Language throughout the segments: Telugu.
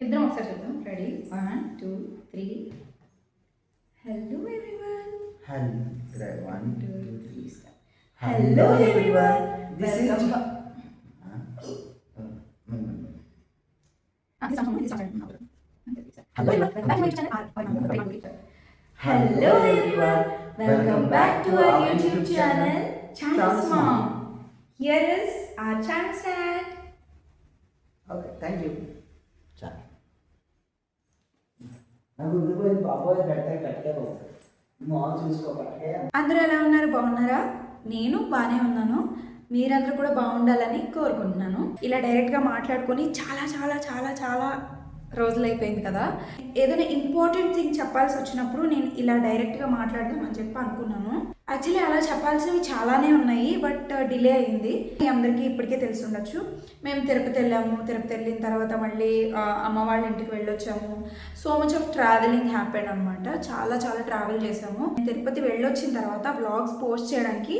ఇద్దరం ఒకసారి చెప్తాం ready one two three hello everyone Hello, right, one, two two, three three. Hello everyone This is. Welcome Huh? Oh, one minute. Hello everyone welcome back to our YouTube channel channels mom here is our channel start Okay, thank you. అందరూ ఎలా ఉన్నారు? బాగున్నారా? నేను బాగానే ఉన్నాను. మీరందరూ కూడా బాగుండాలని కోరుకుంటున్నాను. ఇలా డైరెక్ట్గా మాట్లాడుకొని చాలా చాలా చాలా చాలా రోజులు అయిపోయింది కదా. ఏదైనా ఇంపార్టెంట్ థింగ్ చెప్పాల్సి వచ్చినప్పుడు నేను ఇలా డైరెక్ట్గా మాట్లాడదాం అని చెప్పి అనుకున్నాను. యాక్చువల్లీ అలా చెప్పాల్సినవి చాలానే ఉన్నాయి బట్ uh, డిలే అయింది. మీ అందరికీ ఇప్పటికే తెలిసి ఉండొచ్చు మేము తిరుపతి వెళ్ళాము తిరుపతి వెళ్ళిన తర్వాత మళ్ళీ uh, అమ్మ వాళ్ళ ఇంటికి వెళ్ళొచ్చాము. So much of travelling happen అనమాట చాలా చాలా ట్రావెల్ చేసాము తిరుపతి వెళ్ళొచ్చిన తర్వాత వ్లాగ్స్ పోస్ట్ చేయడానికి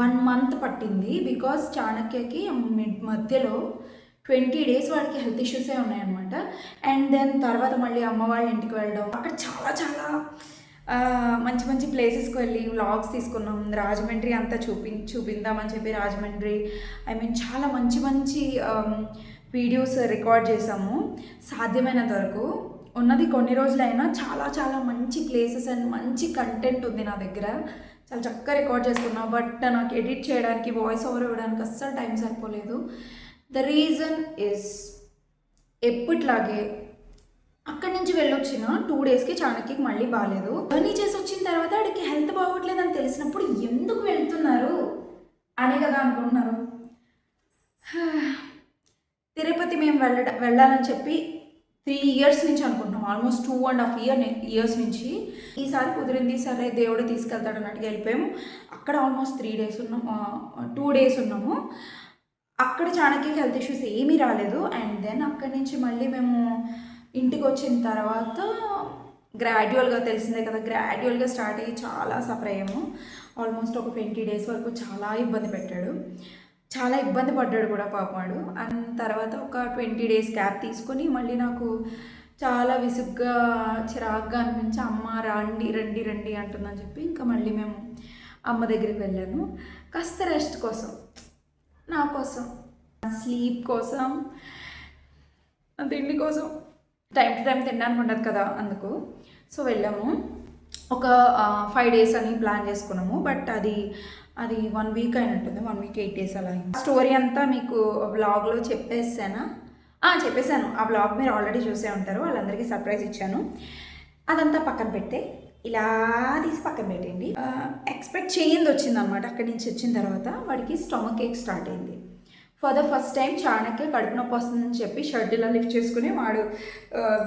వన్ మంత్ పట్టింది. బికాస్ చాణక్యకి మిడ్ మధ్యలో ట్వంటీ డేస్ వాడికి హెల్త్ ఇష్యూసే ఉన్నాయన్నమాట. అండ్ దెన్ తర్వాత మళ్ళీ అమ్మ వాళ్ళ ఇంటికి వెళ్ళడం. అక్కడ చాలా చాలా మంచి మంచి ప్లేసెస్కి వెళ్ళి వ్లాగ్స్ తీసుకున్నాం. రాజమండ్రి అంతా చూపి చూపిందామని చెప్పి రాజమండ్రి. ఐ మీన్ చాలా మంచి మంచి వీడియోస్ రికార్డ్ చేసాము సాధ్యమైనంత వరకు. ఉన్నది కొన్ని రోజులైనా చాలా చాలా మంచి ప్లేసెస్ అండ్ మంచి కంటెంట్ ఉంది నా దగ్గర. చాలా చక్కగా రికార్డ్ చేసుకున్నా. బట్ నాకు ఎడిట్ చేయడానికి వాయిస్ ఓవర్ ఇవ్వడానికి అస్సలు టైం సరిపోలేదు. ద రీజన్ ఇస్ ఎప్పట్లాగే అక్కడి నుంచి వెళ్ళొచ్చిన టూ డేస్కి చాణక్యకి మళ్ళీ బాగాలేదు జర్నీ చేసి వచ్చిన తర్వాత ఆడికి హెల్త్ బాగోట్లేదని తెలిసినప్పుడు ఎందుకు వెళ్తున్నారు? అని కదా అనుకుంటున్నారు. తిరుపతి మేము వెళ్ళ వెళ్ళాలని చెప్పి త్రీ ఇయర్స్ నుంచి అనుకుంటున్నాం. Almost two and half year years నుంచి. ఈసారి కుదిరింది సరే దేవుడు తీసుకెళ్తాడు అన్నట్టుగా వెళ్ళిపోయాము. అక్కడ ఆల్మోస్ట్ త్రీ డేస్ ఉన్నాం టూ డేస్ ఉన్నాము. అక్కడ చాణక్యకి హెల్త్ ఇష్యూస్ ఏమీ రాలేదు. అండ్ దెన్ అక్కడి నుంచి మళ్ళీ మేము ఇంటికి వచ్చిన తర్వాత గ్రాడ్యువల్గా తెలిసిందే కదా గ్రాడ్యువల్గా స్టార్ట్ అయ్యి చాలా సఫర్ అయ్యాము. ఆల్మోస్ట్ ఒక ట్వంటీ డేస్ వరకు చాలా ఇబ్బంది పెట్టాడు. చాలా ఇబ్బంది పడ్డాడు కూడా పాపాడు అండ్ తర్వాత ఒక ట్వంటీ డేస్ క్యాప్ తీసుకొని మళ్ళీ నాకు చాలా విసుగ్గా చిరాగ్గా అనిపించి అమ్మ రండి రండి రండి అంటుందని చెప్పి ఇంకా మళ్ళీ మేము అమ్మ దగ్గరికి వెళ్ళాను కాస్త రెస్ట్ కోసం నా కోసం స్లీప్ కోసం తిండి కోసం టైం టు టైం తినడానికి ఉండదు కదా అందుకు. సో వెళ్ళాము. ఒక ఫైవ్ డేస్ అని ప్లాన్ చేసుకున్నాము. బట్ అది అది వన్ వీక్ అయినట్టుంది. వన్ వీక్ ఎయిట్ డేస్ అలా స్టోరీ అంతా మీకు బ్లాగ్లో చెప్పేసానా? చెప్పేశాను ఆ బ్లాగ్ మీరు ఆల్రెడీ చూసే ఉంటారు. వాళ్ళందరికీ సర్ప్రైజ్ ఇచ్చాను. అదంతా పక్కన పెడితే ఇలా తీసి పక్కన పెట్టండి ఎక్స్పెక్ట్ చేయింది వచ్చిందనమాట అక్కడి నుంచి వచ్చిన తర్వాత వాడికి స్టమక్ ఏక్ స్టార్ట్ అయింది. For the first time Chanakya కడుపు నొప్పి వస్తుందని చెప్పి షర్ట్ ఇలా లిఫ్ట్ చేసుకుని వాడు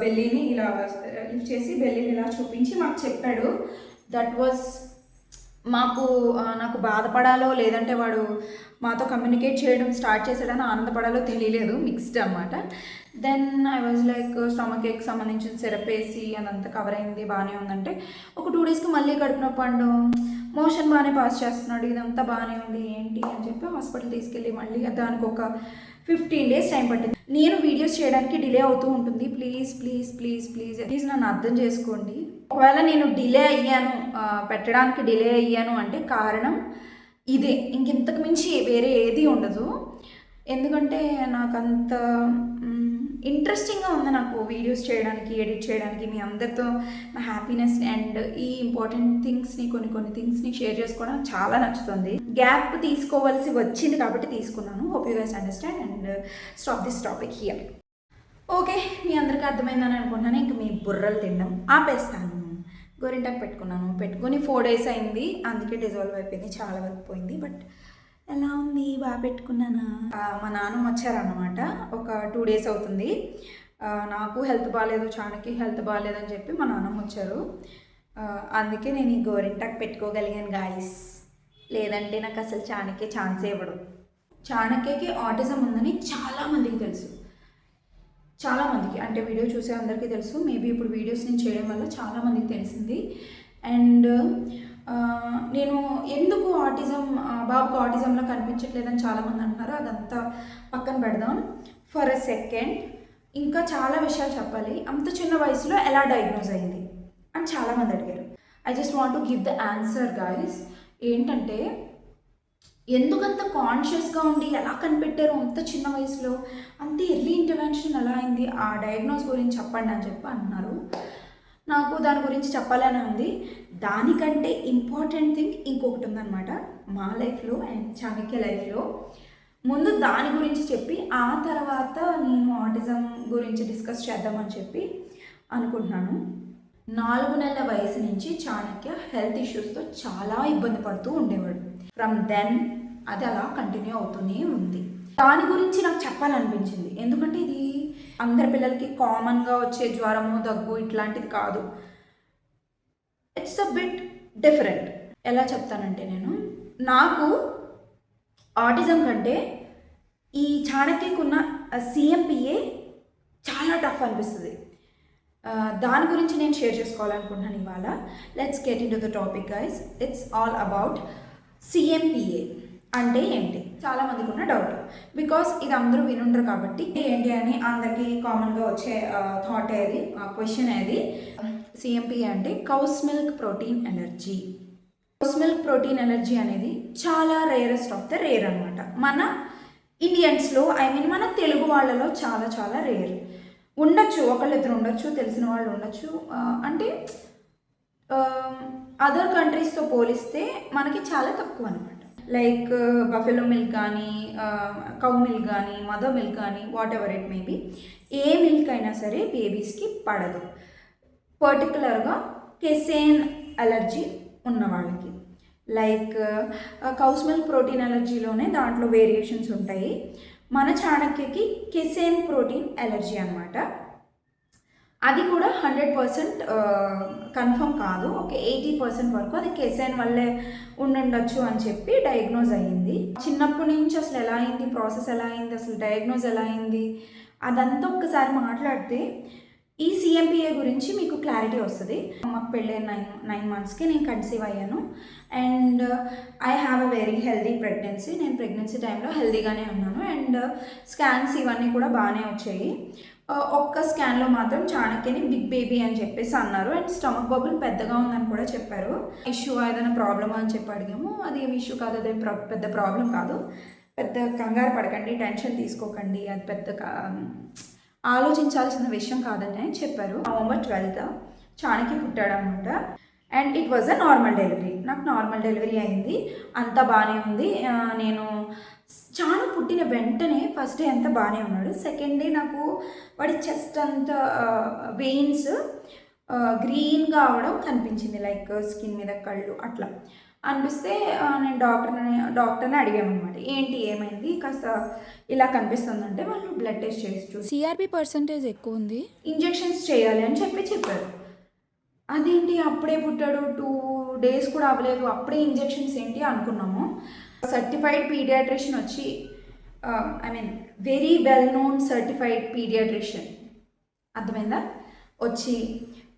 బెల్లీని ఇలా లిఫ్ట్ చేసి బెల్లీని ఇలా చూపించి మాకు చెప్పాడు. దట్ వాజ్ మాకు నాకు బాధపడాలో లేదంటే వాడు మాతో కమ్యూనికేట్ చేయడం స్టార్ట్ చేశాడని ఆనందపడాలో తెలియలేదు మిక్స్డ్ అనమాట then I was like stomach ache సంబంధించిన సిరప్ వేసి అదంతా కవర్ అయింది బాగానే ఉందంటే ఒక టూ డేస్కి మళ్ళీ కడుపు నొప్పి అండు మోషన్ బాగానే పాస్ చేస్తున్నాడు. ఇదంతా బాగానే ఉంది. ఏంటి అని చెప్పి హాస్పిటల్ తీసుకెళ్ళి మళ్ళీ దానికి ఒక ఫిఫ్టీన్ డేస్ టైం పట్టింది. నేను వీడియోస్ చేయడానికి డిలే అవుతూ ఉంటుంది. Please please please please. Please నన్ను అర్థం చేసుకోండి. ఒకవేళ నేను డిలే అయ్యాను పెట్టడానికి డిలే అయ్యాను అంటే కారణం ఇదే. ఇంకెంతకు మించి వేరే ఏది ఉండదు. ఎందుకంటే నాకు అంత ఇంట్రెస్టింగ్గా ఉంది నాకు వీడియోస్ చేయడానికి ఎడిట్ చేయడానికి. మీ అందరితో నా హ్యాపీనెస్ అండ్ ఈ ఇంపార్టెంట్ థింగ్స్ని కొన్ని కొన్ని థింగ్స్ని షేర్ చేసుకోవడం చాలా నచ్చుతుంది. గ్యాప్ తీసుకోవాల్సి వచ్చింది కాబట్టి తీసుకున్నాను. Hope you guys understand and stop this topic here okay మీ అందరికీ అర్థమైందని అనుకుంటున్నాను. ఇంక మీ బుర్రలు తినడం ఆపేస్తాను. గోరింటాకు పెట్టుకున్నాను. పెట్టుకుని ఫోర్ డేస్ అయింది. అందుకే డిజాల్వ్ అయిపోయింది. చాలా వరకు పోయింది. బట్ ఎలా ఉంది? బాగా పెట్టుకున్నానా? మా నాన్నమ్మ వచ్చారన్నమాట ఒక టూ డేస్ అవుతుంది. నాకు హెల్త్ బాగాలేదు చాణకి హెల్త్ బాగాలేదని చెప్పి మా నాన్నమ్మ వచ్చారు అందుకే నేను ఈ గోరింటాకు పెట్టుకోగలిగాను గాయస్ లేదంటే నాకు అసలు చాణక్య ఛాన్సే ఇవ్వడు. చాణక్యకి ఆటిజం ఉందని చాలామందికి తెలుసు. చాలామందికి అంటే వీడియో చూసే అందరికీ తెలుసు. మేబీ ఇప్పుడు వీడియోస్ నేను చేయడం వల్ల చాలామందికి తెలిసింది. అండ్ నేను ఎందుకు ఆటిజం బాబుకు ఆటిజంలో కనిపించట్లేదని చాలామంది అంటున్నారు. అదంతా పక్కన పెడదాం. ఫర్ ఎ సెకండ్ ఇంకా చాలా విషయాలు చెప్పాలి. అంత చిన్న వయసులో ఎలా డయాగ్నోజ్ అయింది అని చాలామంది అడిగారు. I just want to give the answer guys ఏంటంటే ఎందుకంత కాన్షియస్గా ఉండి ఎలా కనిపెట్టారు అంత చిన్న వయసులో? అంత ఎర్లీ ఇంటర్వెన్షన్ ఎలా అయింది? ఆ డయాగ్నోస్ గురించి చెప్పండి అని చెప్పి అన్నారు. నాకు దాని గురించి చెప్పాలని ఉంది. దానికంటే ఇంపార్టెంట్ థింగ్ ఇంకొకటి ఉందన్నమాట. మా లైఫ్లో అండ్ చాణక్య లైఫ్లో. ముందు దాని గురించి చెప్పి ఆ తర్వాత నేను ఆటిజం గురించి డిస్కస్ చేద్దామని చెప్పి అనుకుంటున్నాను. నాలుగు నెలల వయసు నుంచి చాణక్య హెల్త్ ఇష్యూస్తో చాలా ఇబ్బంది పడుతూ ఉండేవాడు. ఫ్రమ్ దెన్ అది అలా కంటిన్యూ అవుతూనే ఉంది. దాని గురించి నాకు చెప్పాలనిపించింది. ఎందుకంటే ఇది అందరి పిల్లలకి కామన్గా వచ్చే జ్వరము దగ్గు ఇట్లాంటిది కాదు. ఇట్స్ అ బిట్ డిఫరెంట్ ఎలా చెప్తానంటే నేను నాకు ఆటిజం కంటే ఈ చాణక్యకున్న సిఎంపిఏ చాలా టఫ్ అనిపిస్తుంది. దాని గురించి నేను షేర్ చేసుకోవాలనుకుంటున్నాను ఇవాళ. Let's get in to the topic guys it's all about CMPA అంటే ఏంటి? చాలా మందికి ఉన్న డౌట్ బికాస్ ఇది అందరూ వినుండరు కాబట్టి ఏంటి అని అందరికీ కామన్గా వచ్చే థాట్ ఏది? క్వశ్చన్ ఏది? సిఎంపి అంటే cow's milk protein energy cow's milk protein energy అనేది చాలా రేరెస్ట్ ఆఫ్ ద రేర్ అనమాట మన ఇండియన్స్లో ఐ మీన్ మన తెలుగు వాళ్ళలో చాలా చాలా రేర్ ఉండొచ్చు ఒకళ్ళిద్దరు ఉండొచ్చు తెలిసిన వాళ్ళు ఉండొచ్చు అంటే అదర్ కంట్రీస్తో పోలిస్తే మనకి చాలా తక్కువ అనమాట లైక్ బఫెలో మిల్క్ కానీ కౌ మిల్క్ కానీ మదర్ మిల్క్ కానీ whatever it maybe a milk అయినా సరే బేబీస్కి పడదు. పర్టికులర్గా కెసేన్ అలర్జీ ఉన్న వాళ్ళకి. లైక్ కౌస్ మిల్క్ ప్రోటీన్ అలర్జీలోనే దాంట్లో వేరియేషన్స్ ఉంటాయి. మన చాణక్యకి కెసేన్ ప్రోటీన్ అలర్జీ అనమాట అది కూడా హండ్రెడ్ పర్సెంట్ కన్ఫర్మ్ కాదు. ఒక ఎయిటీ పర్సెంట్ వరకు అది కెసైన్ వల్లే ఉండుండొచ్చు అని చెప్పి డయాగ్నోజ్ అయ్యింది. చిన్నప్పటి నుంచి అసలు ఎలా అయింది? ప్రాసెస్ ఎలా అయింది? అసలు డయాగ్నోజ్ ఎలా అయింది? అదంతా ఒక్కసారి మాట్లాడితే ఈ సిఎంపిఏ గురించి మీకు క్లారిటీ వస్తుంది. మాకు పెళ్ళి నైన్ నైన్ మంత్స్కి నేను కన్సీవ్ అయ్యాను. And I have a very healthy pregnancy నేను ప్రెగ్నెన్సీ టైంలో హెల్దీగానే ఉన్నాను. అండ్ స్కాన్స్ ఇవన్నీ కూడా బాగానే వచ్చాయి. ఒక్క స్కాన్లో మాత్రం చాణక్యని బిగ్ బేబీ అని చెప్పేసి అన్నారు. అండ్ స్టమక్ బబుల్ పెద్దగా ఉందని కూడా చెప్పారు. ఇష్యూ ఏదైనా ప్రాబ్లమా అని చెప్పి అడిగాము. అది ఏమి ఇష్యూ కాదు అదే పెద్ద ప్రాబ్లం కాదు. పెద్ద కంగారు పడకండి టెన్షన్ తీసుకోకండి. అది పెద్ద ఆలోచించాల్సిన విషయం కాదని అని చెప్పారు. November twelfth Chanakya పుట్టాడనమాట. And it was a normal delivery నాకు నార్మల్ డెలివరీ అయింది. అంతా బాగానే ఉంది. నేను చాను పుట్టిన వెంటనే ఫస్ట్ డే అంతా బాగానే ఉన్నాడు. సెకండ్ డే నాకు వాడి చెస్ట్ అంతా వెయిన్స్ గ్రీన్గా అవడం కనిపించింది. లైక్ స్కిన్ మీద కళ్ళు అట్లా. అనిపిస్తే నేను డాక్టర్ని డాక్టర్ని అడిగామన్నమాట. ఏంటి ఏమైంది? కాస్త ఇలా కనిపిస్తుందంటే వాళ్ళు బ్లడ్ టెస్ట్ చేసి చూసి సిఆర్పి పర్సంటేజ్ ఎక్కువ ఉంది. ఇంజెక్షన్స్ చేయాలి అని చెప్పి చెప్పారు. అదేంటి? అప్పుడే పుట్టాడు. టూ డేస్ కూడా అవ్వలేదు. అప్పుడే ఇంజెక్షన్స్ ఏంటి అనుకున్నాము. సర్టిఫైడ్ పీడియాట్రిషియన్ వచ్చి I mean very well known certified paediatrician అర్థమైందా? వచ్చి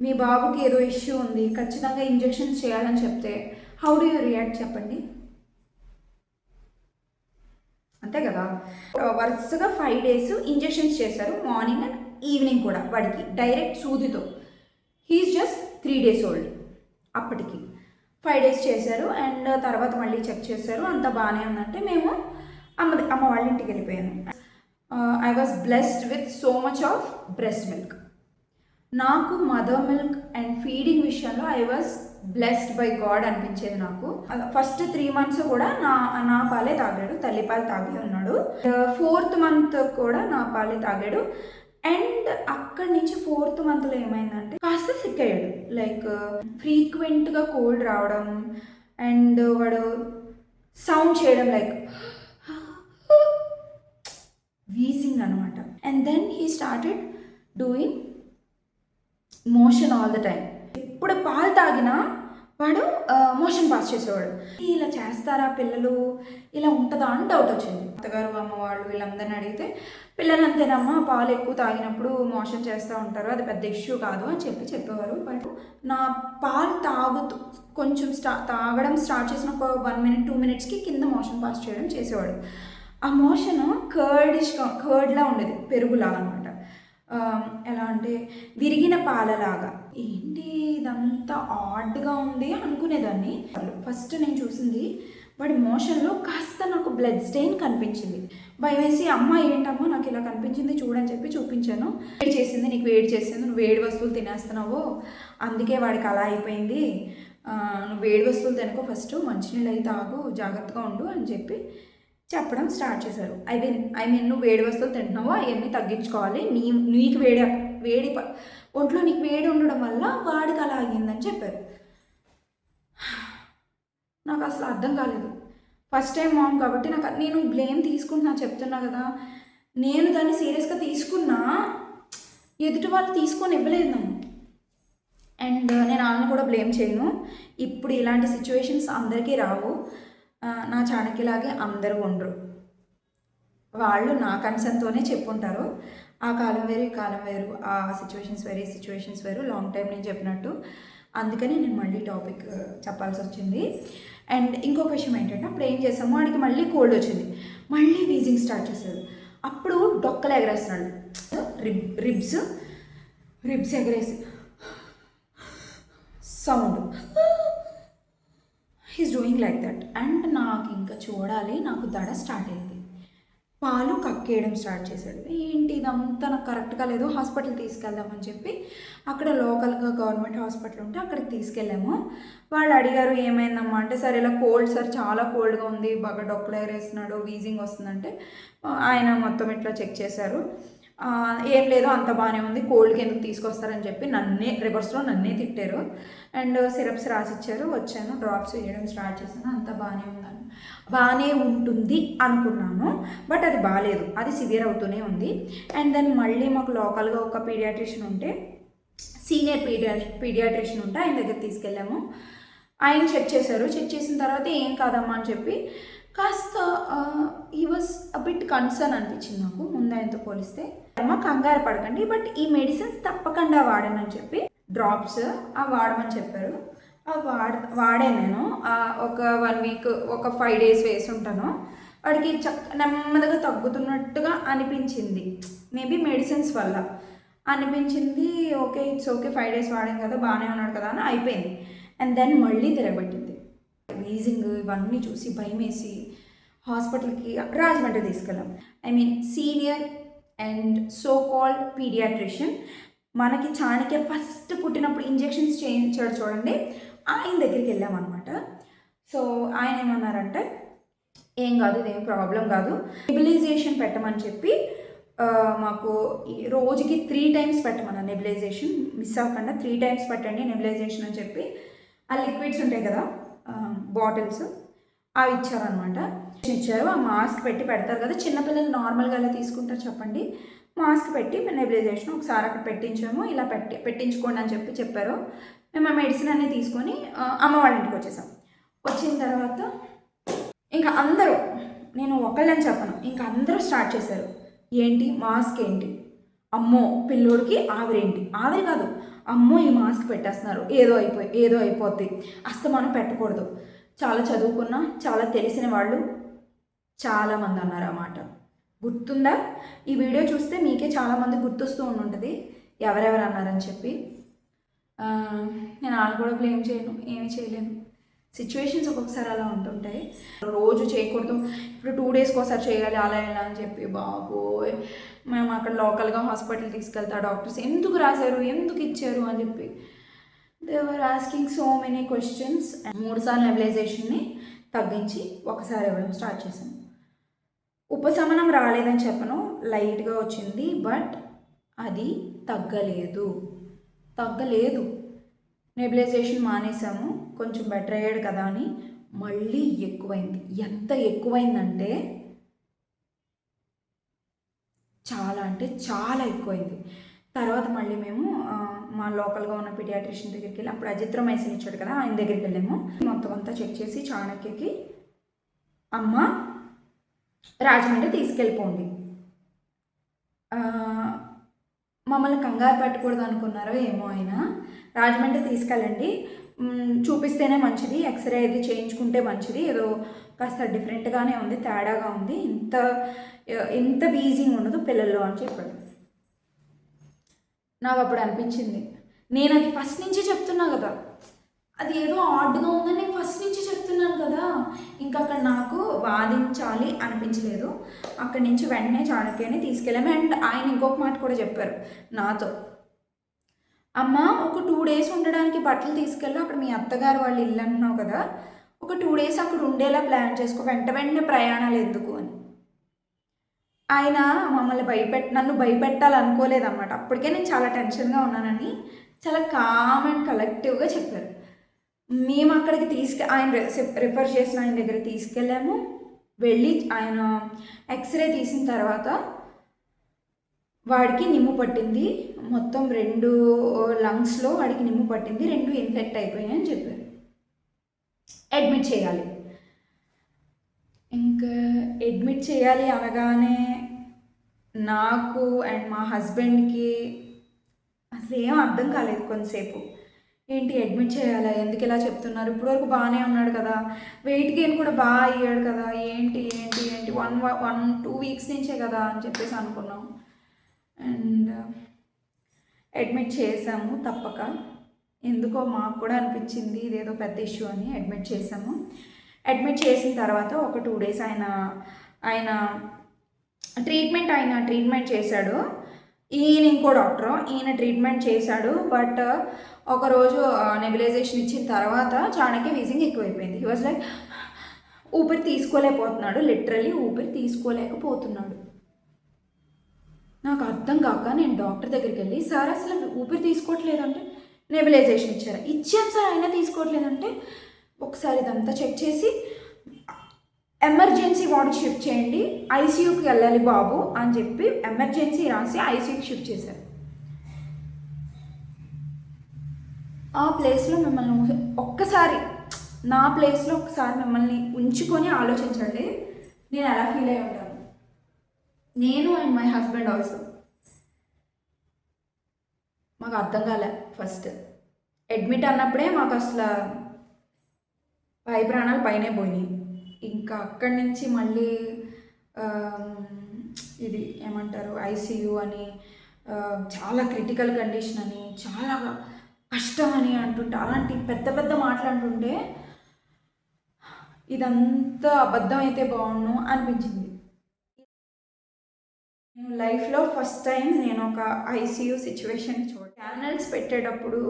మీ బాబుకి ఏదో ఇష్యూ ఉంది. ఖచ్చితంగా ఇంజెక్షన్స్ చేయాలని చెప్తే హౌ డూ యూ రియాక్ట్ చెప్పండి? అంతే కదా? వరుసగా ఫైవ్ డేస్ ఇంజెక్షన్స్ చేశారు. మార్నింగ్ అండ్ ఈవినింగ్ కూడా వాడికి direct సూదితో. He's just three days old అప్పటికి. ఫైవ్ డేస్ చేశారు అండ్ తర్వాత మళ్ళీ చెక్ చేశారు. అంతా బాగానే ఉందంటే మేము అమ్మ అమ్మ వాళ్ళ ఇంటికి వెళ్ళిపోయాను I was blessed with so much of breast milk నాకు మదర్ మిల్క్ అండ్ ఫీడింగ్ విషయంలో I was blessed by God అనిపించేది నాకు. ఫస్ట్ త్రీ మంత్స్ కూడా నా నా పాలే తాగాడు తల్లిపాలు తాగి ఉన్నాడు. ఫోర్త్ మంత్ కూడా నా పాలే తాగాడు. అండ్ అక్కడి నుంచి ఫోర్త్ మంత్లో ఏమైందంటే కాస్త సిక్ అయ్యాడు. లైక్ ఫ్రీక్వెంట్గా కోల్డ్ రావడం అండ్ వాడు సౌండ్ చేయడం లైక్ వీజింగ్ అనమాట and then he started doing motion all the time ఎప్పుడు పాలు తాగినా వాడు మోషన్ పాస్ చేసేవాడు. ఇలా చేస్తారా పిల్లలు? ఇలా ఉంటుందా? అని డౌట్ వచ్చింది. అత్తగారు అమ్మ వాళ్ళు వీళ్ళందరిని అడిగితే పిల్లలు అంతేనమ్మా పాలు ఎక్కువ తాగినప్పుడు మోషన్ చేస్తూ ఉంటారు అది పెద్ద ఇష్యూ కాదు అని చెప్పి చెప్పేవారు. బట్ నా పాలు తాగుతూ కొంచెం స్టా తాగడం స్టార్ట్ చేసిన ఒక వన్ మినిట్ టూ మినిట్స్కి కింద మోషన్ పాస్ చేయడం చేసేవాడు. ఆ మోషన్ కర్డిష్గా కర్డ్లా ఉండేది పెరుగులాగా అనమాట. ఎలా అంటే విరిగిన పాలలాగా. ఏంటి ఇదంతా ఆడ్గా ఉంది అనుకునేదాన్ని. ఫస్ట్ నేను చూసింది వాడి మోషన్లో కాస్త నాకు బ్లడ్ స్టెయిన్ కనిపించింది. భయం వేసి అమ్మ ఏంటమ్మా నాకు ఇలా కనిపించింది చూడని చెప్పి చూపించాను. వేడి చేసింది నీకు వేడి చేసింది నువ్వు వేడి వస్తువులు తినేస్తున్నావు. అందుకే వాడికి అలా అయిపోయింది. నువ్వు వేడి వస్తువులు తినకో ఫస్ట్ మంచినీళ్ళు అయితే తాగు జాగ్రత్తగా ఉండు అని చెప్పి చెప్పడం స్టార్ట్ చేశారు. ఐ మీన్ ఐ మీన్ నువ్వు వేడి వస్తువులు తింటున్నావు? అవన్నీ తగ్గించుకోవాలి. నీ నీకు వేడి వేడి ప- ఒంట్లో నీకు వేడి ఉండడం వల్ల వాడికి అలా అయ్యిందని చెప్పారు. నాకు అసలు అర్థం కాలేదు. ఫస్ట్ టైం మామ్ కాబట్టి నాకు నేను బ్లేమ్ తీసుకుంటున్నా చెప్తున్నా కదా. నేను దాన్ని సీరియస్గా తీసుకున్నా ఎదుటి వాళ్ళు తీసుకొని ఇవ్వలేదు నన్ను. అండ్ నేను వాళ్ళని కూడా బ్లేమ్ చేయను. ఇప్పుడు ఇలాంటి సిచ్యువేషన్స్ అందరికీ రావు. నా చాణక్యలాగే అందరూ ఉండరు. వాళ్ళు నా కన్సర్న్తోనే చెప్పుంటారు. ఆ కాలం వేరు ఈ కాలం వేరు ఆ సిచ్యువేషన్స్ వేరు ఈ సిచ్యువేషన్స్ వేరు. లాంగ్ టైం నేను చెప్పినట్టు. అందుకని నేను మళ్ళీ టాపిక్ చెప్పాల్సి వచ్చింది. అండ్ ఇంకొక విషయం ఏంటంటే అప్పుడు ఏం చేసాము వాడికి మళ్ళీ కోల్డ్ వచ్చింది. మళ్ళీ వీజింగ్ స్టార్ట్ చేశాడు. అప్పుడు డొక్కలు ఎగరేస్తున్నాడు. రిబ్ రిబ్స్ రిబ్స్ ఎగరేసి sound he's doing like that and నాకు ఇంకా చూడాలి నాకు దడ స్టార్ట్ అయింది. పాలు కక్కేయడం స్టార్ట్ చేశాడు. ఏంటి ఇదంతా నాకు కరెక్ట్గా లేదు హాస్పిటల్ తీసుకెళ్దామని చెప్పి అక్కడ లోకల్గా గవర్నమెంట్ హాస్పిటల్ ఉంటే అక్కడికి తీసుకెళ్ళాము. వాళ్ళు అడిగారు ఏమైందమ్మా? అంటే సరే ఇలా కోల్డ్ సార్ చాలా కోల్డ్గా ఉంది బాగా డొక్కలు ఎగరేస్తున్నాడు వీజింగ్ వస్తుందంటే ఆయన మొత్తం ఇట్లా చెక్ చేశారు. ఏం లేదు అంత బాగానే ఉంది కోల్డ్కి ఎందుకు తీసుకొస్తారని చెప్పి నన్నే రివర్స్లో నన్నే తిట్టారు. అండ్ సిరప్స్ రాసిచ్చారు వచ్చాను డ్రాప్స్ వేయడం స్టార్ట్ చేశాను అంత బాగానే ఉందని బాగానే ఉంటుంది అనుకున్నాను బట్ అది బాగాలేదు అది సివియర్ అవుతూనే ఉంది. అండ్ దెన్ మళ్ళీ మాకు లోకల్గా ఒక పీడియాట్రిషియన్ ఉంటే సీనియర్ పీడియా పీడియాట్రిషియన్ ఉంటే ఆయన దగ్గర తీసుకెళ్ళాము. ఆయన చెక్ చేశారు చెక్ చేసిన తర్వాత ఏం కాదమ్మా అని చెప్పి కాస్త ఈ వాజ్ అ బిట్ కన్సర్న్ అనిపించింది నాకు ముందు ఆయనతో పోలిస్తే. అమ్మ కంగారు పడకండి బట్ ఈ మెడిసిన్స్ తప్పకుండా వాడనని చెప్పి డ్రాప్స్ ఆ వాడమని చెప్పారు. ఆ వాడ వాడే నేను ఒక వన్ వీక్ ఒక ఫైవ్ డేస్ వేసి ఉంటాను. వాడికి చక్క నెమ్మదిగా తగ్గుతున్నట్టుగా అనిపించింది. మేబీ మెడిసిన్స్ వల్ల. అనిపించింది okay it's okay five days వాడాం కదా బాగానే ఉన్నాడు కదా అని అయిపోయింది. అండ్ దెన్ మళ్ళీ తిరగబట్టింది. వీజింగ్ ఇవన్నీ చూసి భయం వేసి హాస్పిటల్కి రాజమండ్రి తీసుకెళ్ళాం. I mean senior and so called paediatrician మనకి చాణక్య ఫస్ట్ పుట్టినప్పుడు ఇంజెక్షన్స్ చేయించాడు చూడండి ఆయన దగ్గరికి వెళ్ళామన్నమాట. సో ఆయన ఏమన్నారంటే ఏం కాదు ఇదేం ప్రాబ్లం కాదు. నెబిలైజేషన్ పెట్టమని చెప్పి మాకు రోజుకి త్రీ టైమ్స్ పెట్టమన్న నెబిలైజేషన్ మిస్ అవ్వకుండా త్రీ టైమ్స్ పెట్టండి నెబిలైజేషన్ అని చెప్పి. ఆ లిక్విడ్స్ ఉంటాయి కదా బాటిల్స్ అవి ఇచ్చారనమాట ఇచ్చారు. ఆ మాస్క్ పెట్టి పెడతారు కదా. చిన్నపిల్లలు నార్మల్గా ఎలా తీసుకుంటారు చెప్పండి. మాస్క్ పెట్టి నెబిలైజేషన్ ఒకసారి అక్కడ పెట్టించాము. ఇలా పెట్టి పెట్టించుకోండి అని చెప్పి చెప్పారు. మేము ఆ మెడిసిన్ అనేది తీసుకొని ఆ, అమ్మ వాళ్ళ ఇంటికి వచ్చేసాం. వచ్చిన తర్వాత ఇంకా అందరూ నేను ఒకళ్ళని చెప్పను ఇంకా అందరూ స్టార్ట్ చేశారు. ఏంటి? మాస్క్ ఏంటి? అమ్మో పిల్లోడికి ఆవిరేంటి ఆవిరి కాదు. అమ్మో ఈ మాస్క్ పెట్టేస్తున్నారు. ఏదో అయిపోయి ఏదో అయిపోద్ది. అస్తమానం పెట్టకూడదు. చాలా చదువుకున్న చాలా తెలిసిన వాళ్ళు చాలామంది అన్నారు అన్నమాట గుర్తుందా? ఈ వీడియో చూస్తే మీకే చాలామంది గుర్తొస్తూ ఉంటుంది ఎవరెవరు అన్నారని చెప్పి. ఆ, నేను వాళ్ళు కూడా బ్లేమ్ చేయను ఏమీ చేయలేను. సిచ్యువేషన్స్ ఒక్కొక్కసారి అలా ఉంటుంటాయి. రోజు చేయకూడదు. ఇప్పుడు టూ డేస్కి ఒకసారి చేయాలి అలా ఇలా అని చెప్పి బాబోయ్. మేము అక్కడ లోకల్గా హాస్పిటల్ తీసుకెళ్తా డాక్టర్స్ ఎందుకు రాశారు ఎందుకు ఇచ్చారు అని చెప్పి. They were asking so many questions మూడు సార్లు నెబిలైజేషన్ని తగ్గించి ఒకసారి ఇవ్వడం స్టార్ట్ చేశాను. ఉపశమనం రాలేదని చెప్పను లైట్గా వచ్చింది బట్ అది తగ్గలేదు. తగ్గలేదు. నెబిలైజేషన్ మానేసాము కొంచెం బెటర్ అయ్యాడు కదా అని మళ్ళీ ఎక్కువైంది. ఎంత ఎక్కువైందంటే చాలా అంటే చాలా ఎక్కువైంది. తర్వాత మళ్ళీ మేము మా లోకల్గా ఉన్న పిడియాట్రిషియన్ దగ్గరికి వెళ్ళి అప్పుడు అజిత్రమైసిన్ ఇచ్చాడు కదా ఆయన దగ్గరికి వెళ్ళాము మొత్తం అంతా చెక్ చేసి చాణక్యకి అమ్మ రాజమండ్రి తీసుకెళ్ళిపోండి. మమ్మల్ని కంగారు పెట్టకూడదు అనుకున్నారో ఏమో ఆయన. రాజమండ్రి తీసుకెళ్ళండి. చూపిస్తేనే మంచిది ఎక్స్రే ఇది చేయించుకుంటే మంచిది. ఏదో కాస్త డిఫరెంట్గానే ఉంది తేడాగా ఉంది. ఇంత ఇంత వీజింగ్ ఉండదు పిల్లల్లో అని చెప్పాడు. నాకు అప్పుడు అనిపించింది. నేను అది ఫస్ట్ నుంచి చెప్తున్నా కదా. అది ఏదో ఆడ్గా ఉందని నేను ఫస్ట్ నుంచి చెప్తున్నాను కదా. ఇంకా అక్కడ నాకు వాదించాలి అనిపించలేదు. అక్కడి నుంచి వెంటనే చాణక్యని తీసుకెళ్ళాము. అండ్ ఆయన ఇంకొక మాట కూడా చెప్పారు నాతో. అమ్మ ఒక టూ డేస్ ఉండడానికి బట్టలు తీసుకెళ్ళి. అక్కడ మీ అత్తగారు వాళ్ళు ఇల్లు అంటున్నావు కదా. ఒక టూ డేస్ అక్కడ ఉండేలా ప్లాన్ చేసుకో. వెంట వెంటనే ప్రయాణాలు ఎందుకు? అని. ఆయన మమ్మల్ని భయపెట్ నన్ను భయపెట్టాలనుకోలేదన్నమాట. అప్పటికే నేను చాలా టెన్షన్గా ఉన్నానని చాలా కామ్ అండ్ కలెక్టివ్గా చెప్పారు. మేము అక్కడికి తీసుకె ఆయన రిఫర్ చేసిన ఆయన దగ్గర తీసుకెళ్ళాము. వెళ్ళి ఆయన ఎక్స్రే తీసిన తర్వాత వాడికి నిమ్ము పట్టింది. మొత్తం రెండు లంగ్స్లో వాడికి నిమ్ము పట్టింది. రెండు ఇన్ఫెక్ట్ అయిపోయాయని చెప్పారు. అడ్మిట్ చేయాలి. అడ్మిట్ చేయాలి అనగానే నాకు అండ్ మా హస్బెండ్కి అసలు ఏం అర్థం కాలేదు కొంతసేపు. ఏంటి అడ్మిట్ చేయాలా? ఎందుకు ఇలా చెప్తున్నారు? ఇప్పటివరకు బాగానే ఉన్నాడు కదా. వెయిట్ గెయిన్ కూడా బాగా అయ్యాడు కదా. ఏంటి ఏంటి ఏంటి? వన్ వన్ టూ వీక్స్ నుంచే కదా అని చెప్పేసి అనుకున్నాం. అండ్ అడ్మిట్ uh, చేసాము తప్పక. ఎందుకో మాకు కూడా అనిపించింది ఇదేదో పెద్ద ఇష్యూ అని అడ్మిట్ చేసాము. అడ్మిట్ చేసిన తర్వాత ఒక టూ డేస్ ఆయన ఆయన ట్రీట్మెంట్ ఆయన ట్రీట్మెంట్ చేశాడు. ఈయన ఇంకో డాక్టర్? ఈయన ట్రీట్మెంట్ చేశాడు. బట్ ఒకరోజు నెబిలైజేషన్ ఇచ్చిన తర్వాత చాణక్య వీజింగ్ ఎక్కువైపోయింది. హీ వాజ్ లైక్ ఊపిరి తీసుకోలేకపోతున్నాడు. లిటరలీ ఊపిరి తీసుకోలేకపోతున్నాడు. నాకు అర్థం కాక నేను డాక్టర్ దగ్గరికి వెళ్ళి సార్ అసలు ఊపిరి తీసుకోవట్లేదంటే నెబిలైజేషన్ ఇచ్చారు? ఇచ్చాను సార్ అయినా తీసుకోవట్లేదంటే ఒకసారి ఇదంతా చెక్ చేసి ఎమర్జెన్సీ వార్డు షిఫ్ట్ చేయండి. ఐసీయూకి వెళ్ళాలి బాబు అని చెప్పి ఎమర్జెన్సీ రాసి ఐసీయూకి షిఫ్ట్ చేశారు. ఆ ప్లేస్లో మిమ్మల్ని ఒక్కసారి నా ప్లేస్లో ఒకసారి మిమ్మల్ని ఉంచుకొని ఆలోచించండి. నేను ఎలా ఫీల్ అయి ఉంటాను? నేను అండ్ మై హస్బెండ్ ఆల్సో మాకు అర్థం కాలే ఫస్ట్ అడ్మిట్ అన్నప్పుడే మాకు అసలు పై ప్రాణాలు పైనే పోయినాయి. ఇంకా అక్కడి నుంచి మళ్ళీ ఇది ఏమంటారు ఐసీయూ అని చాలా క్రిటికల్ కండిషన్ అని చాలా కష్టం అని అంటుంటే అలాంటి పెద్ద పెద్ద మాటలు అంటుంటే ఇదంతా అబద్ధం అయితే బాగుండు అనిపించింది. నేను లైఫ్లో ఫస్ట్ టైం నేను ఒక ఐసీయూ సిచ్యువేషన్ చూడ ఛానల్స్ పెట్టేటప్పుడు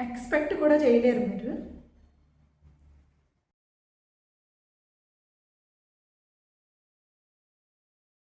ఎక్స్పెక్ట్ కూడా చేయలేరు మీరు.